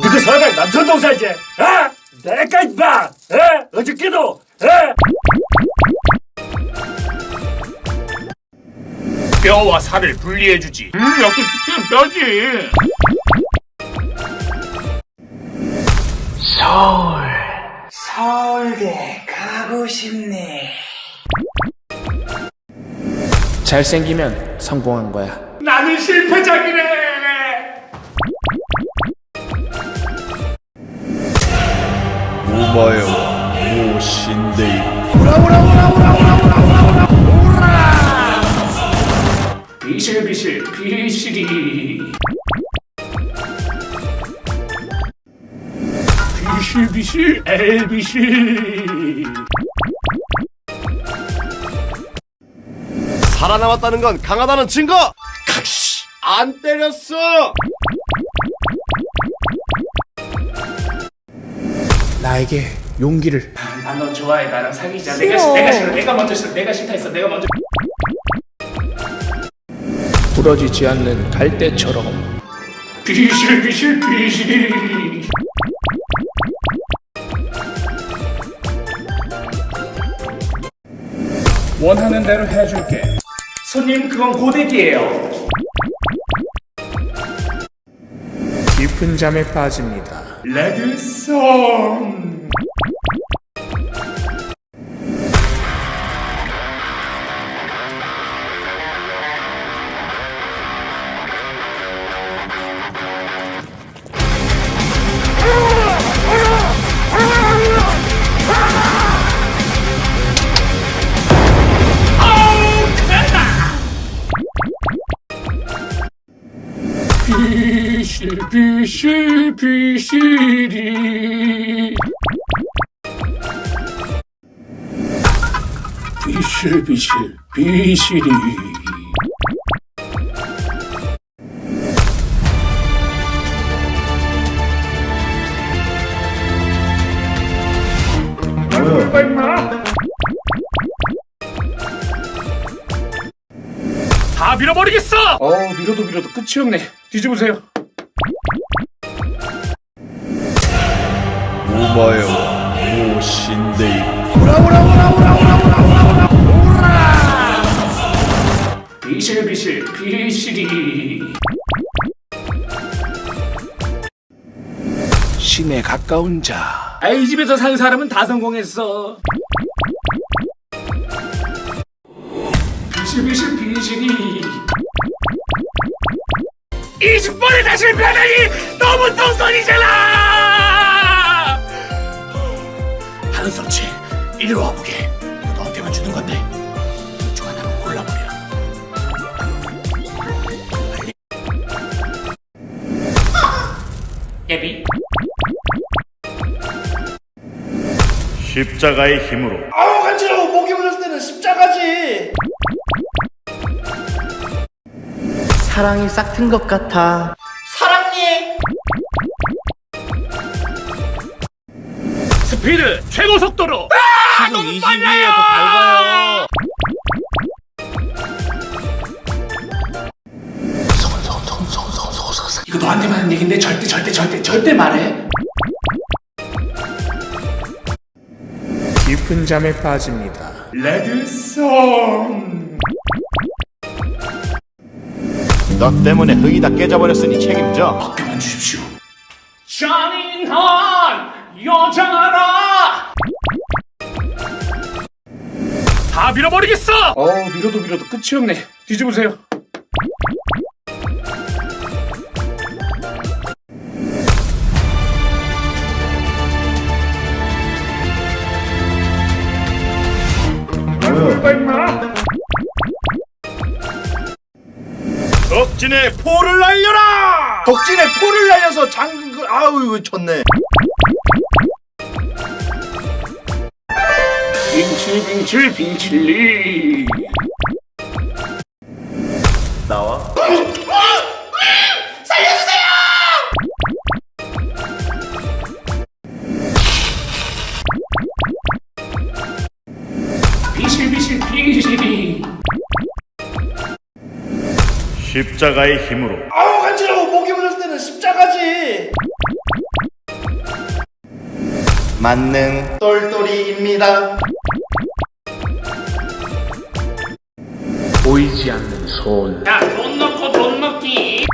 누구 서당 남천동 살지? 어? 내가 임마! 어? 어저께도 어? 뼈와 살을 분리해주지 음, 역시 치킨 뼈지. 서울대 가고 싶네. 잘생기면 성공한 거야. 나는 실패 작이네 우마에와 모신데이 비실비실 비실이 비실비실 엘비실 살아남았다는 건 강하다는 증거! 각시! 안 때렸어! 나에게 용기를. 나너 좋아해. 나랑 사귀자. 내가 싫- 내가 싫어. 내가 먼저 싫어. 내가 싫다 했어. 내가 먼저. 부러지지 않는 갈대처럼. 비실 비실 비실. 원하는 대로 해줄게. 손님 그건 고데기예요. 깊은 잠에 빠집니다. 레드송 비실 비실이. 비실 비실 비실이. 다 밀어버리겠어! 어우 밀어도 밀어도 끝이 없네. 뒤집으세요 우마에와 모신데이 비실비실 비실이. 신에 가까운 자. 아, 이 집에서 산 사람은 다 성공했어. 비실비실 비실이. 20번을 다 실패하다니 너무 똥손이잖아 한석치. 이리 와 보게. 이거 너한테만 주는 건데. 중 하나만 골라버려 예비 십자가의 힘으로. 아우 간지러워. 목이 물렸을 때는 십자가지. 사랑이 싹 튼 것 같아. 스피드 최고 속도로. 시속 20위에 더 밟아요. 이거 너한테 하는 얘긴데 절대 절대 절대 절대 말해. 깊은 잠에 빠집니다. 레드송 너 때문에 흙이 다 깨져버렸으니 책임져. 맡겨만 주십시오 잔인한 여자라. 다 밀어버리겠어! 어우 밀어도 밀어도 끝이 없네. 뒤집으세요 덕진의 포를 날려라! 덕진의 포를 날려서 장군 그- 아우 이거 쳤네. 빙칠빙칠 빙칠리 십자가의 힘으로 아우 간지러워 목이 물렸을 때는 십자가지. 만능 똘똘이입니다. 보이지 않는 손. 야, 돈 넣고 돈 먹기.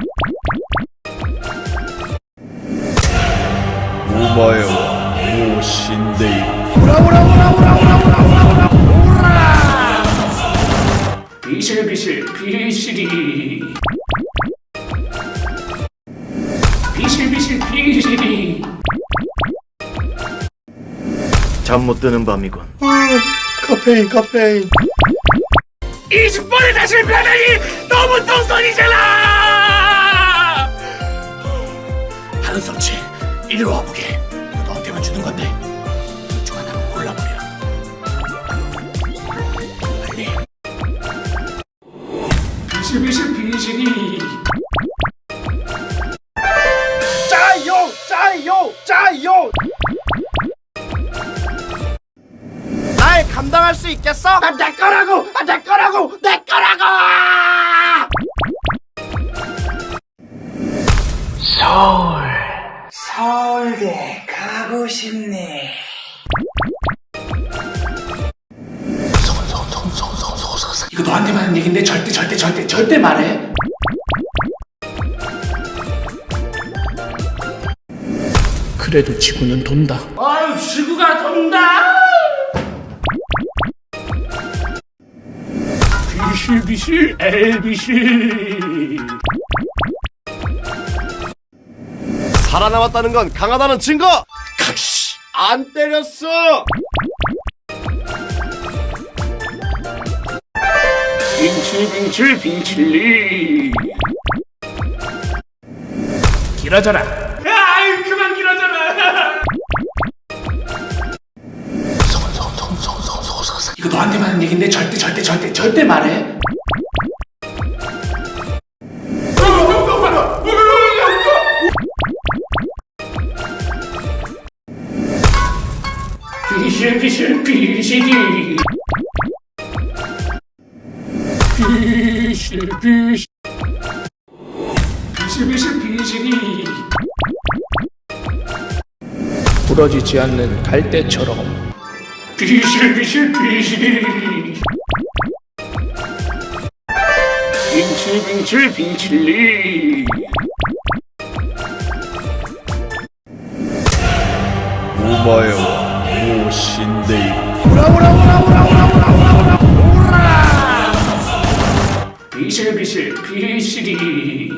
우마여 무신데이 비실비실 비실이. 비실비실 비실이. 잠 못 드는 밤이군 카페인 카페인 20번에 다시 변하니 너무 똥손이잖아! 한섭치 이리 와보게 이거 너한테만 주는 건데 비실비실 비실이. 짜요 짜요 짜요 날 감당할 수 있겠어? 아, 내 거라고 아, 내 거라고 내 거라고 이거 너한테만 하는 얘긴데 절대 절대 절대 절대 말해 그래도 지구는 돈다. 아유, 지구가 돈다! 비실비실 엘비실. 살아남았다는 건 강하다는 증거 씨, 안 때렸어 빙칠빙칠 빙칠리. 길어져라 아이, 그만 길어져라! 이거 너한테만 하는 얘긴데 절대 절대 절대 절대 말해 비실비실 비실이. 비실 비실. 비실 비실 비실이. 부러지지 않는 갈대처럼 비실 비실 비실이. 빙칠 빙칠 빙칠리. 우마여 무신데이 비실비실 비실이.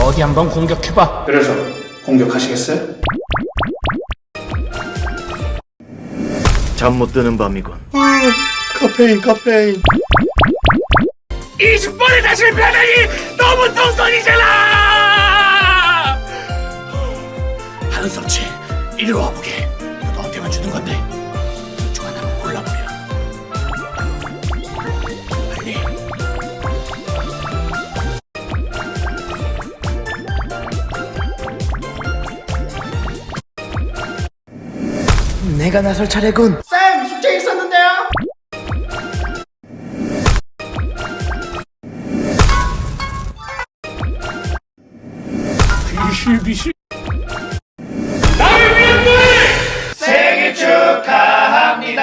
어디 한번 공격해봐. 그래서 공격하시겠어요? 잠 못 드는 밤이군 카페인 카페인 20번에 다시 변하니 너무 똥손이잖아! 한섭치 이리 와보게 이거 너한테만 주는 건데 내가 나설 차례군. 쌤 숙제 있었는데요. 비실 비실. 나를 위한 노래! 생일 축하합니다.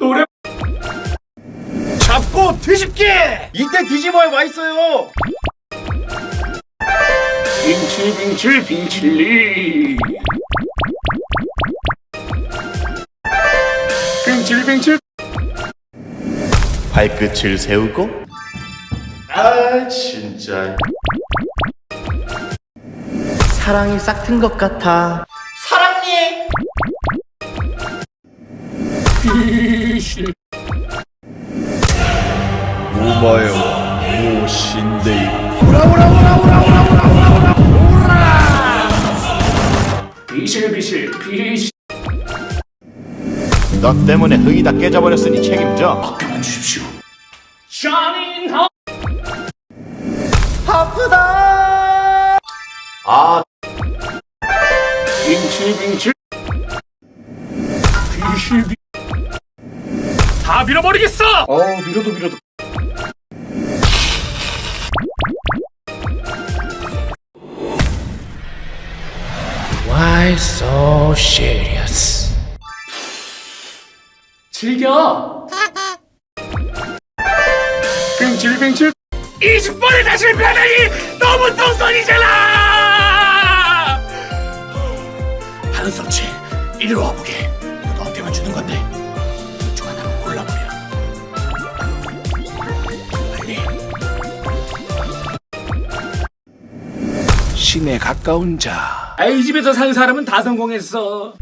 노래 잡고 뒤집기 이때 뒤집어야 맛있어요 빙칠 빙칠 빙칠리. 빙칠빙칠 발끝을 세우고 아 진짜 사랑이 싹튼 것 같아. 사랑니. 비실. 우마여 무신데이 비실비실 비실. 너 때문에 흥이 다 깨져버렸으니 책임져 맡겨만 주십시오 샤닌 하. 아프다. 아 빙칠빙칠. 비실비. 다 밀어버리겠어. 어 밀어도 밀어도 so serious. 즐겨. 빙칠빙칠. 20번을 다시 실패하다니 너무 똥손이잖아. 한솔치 이리 와보게 이거 너한테만 주는 건데 둘중 하나를 골라버려 빨리 신에 가까운 자. 아, 이 집에서 산 사람은 다 성공했어.